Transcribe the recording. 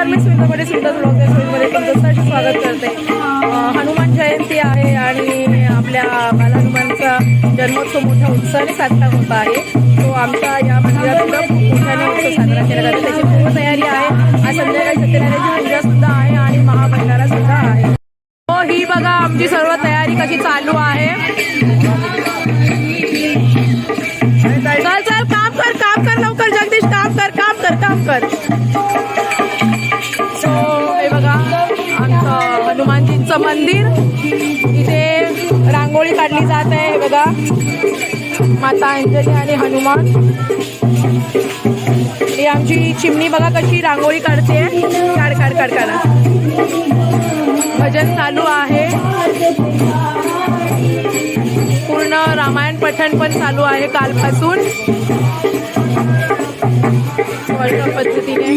नमस्कार मी सुंदरमध्ये सुंदर ब्लॉग या सोयीमध्ये स्वागत करते. हनुमान जयंती आहे आणि आपल्या बालहनुमानचा जन्मोत्सव मोठ्या उत्साहाने साजरा होत आहे. तो आमचा या मंदिरात सुद्धा खूप मोठ्याने उत्सव साजरा केला जातो. त्याची पूर्ण तयारी आहे. आज संध्याकाळी सत्यनारायणची पूजा सुद्धा आहे आणि महाभंडारा सुद्धा आहे. हो ही बघा आमची सर्व तयारी कशी चालू आहे. चल चल काम कर काम कर लवकर जगदीश काम कर काम कर काम कर. मंदिर. इथे रांगोळी काढली जात आहे बघा. माता अंजली आणि हनुमान. ही आमची चिमणी बघा कशी रांगोळी काढते. काढ काढ काढ काढा. भजन चालू आहे. पूर्ण रामायण पठण पण चालू आहे कालपासून. पद्धतीने